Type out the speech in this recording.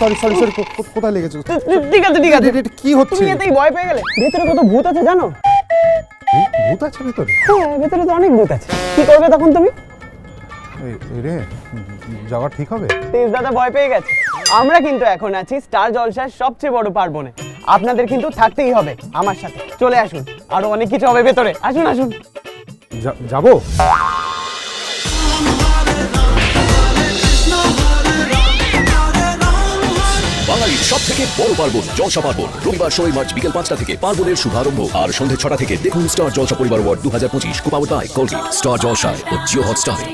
Sorry sorry কোথায় লেগেছো? ঠিক আছে ঠিক কি হচ্ছে? তুমি এতেই ভয় পেয়ে গেলে। ভেতরে কত ভূত আছে জানো? হ্যাঁ, ভেতরে তো অনেক ভূত আছে। কি করবে তখন তুমি? রে যাওয়া ঠিক হবে? তেজ দাদা ভয় পেয়ে গেছে। আমরা কিন্তু এখন আছি স্টার জলসার সবচেয়ে বড় পার্বণে। আপনাদের কিন্তু থাকতেই হবে আমার সাথে। চলে আসুন। আরও অনেক কিছু হবে ভেতরে। আসুন আসুন। যাব? বাঙালির সব থেকে বড় পার্বণ জলসা পার্বণ। রবিবার ষোলোই মার্চ বিকেল পাঁচটা থেকে পার্বণের শুভারম্ভ আর সন্ধ্যে ছটা থেকে দেখুন স্টার জলসা পরিবার ওয়ার্ড দু হাজার পঁচিশ কুপাউট বাই কলগেট। স্টার জলসায় ও জিও হটস্টারে।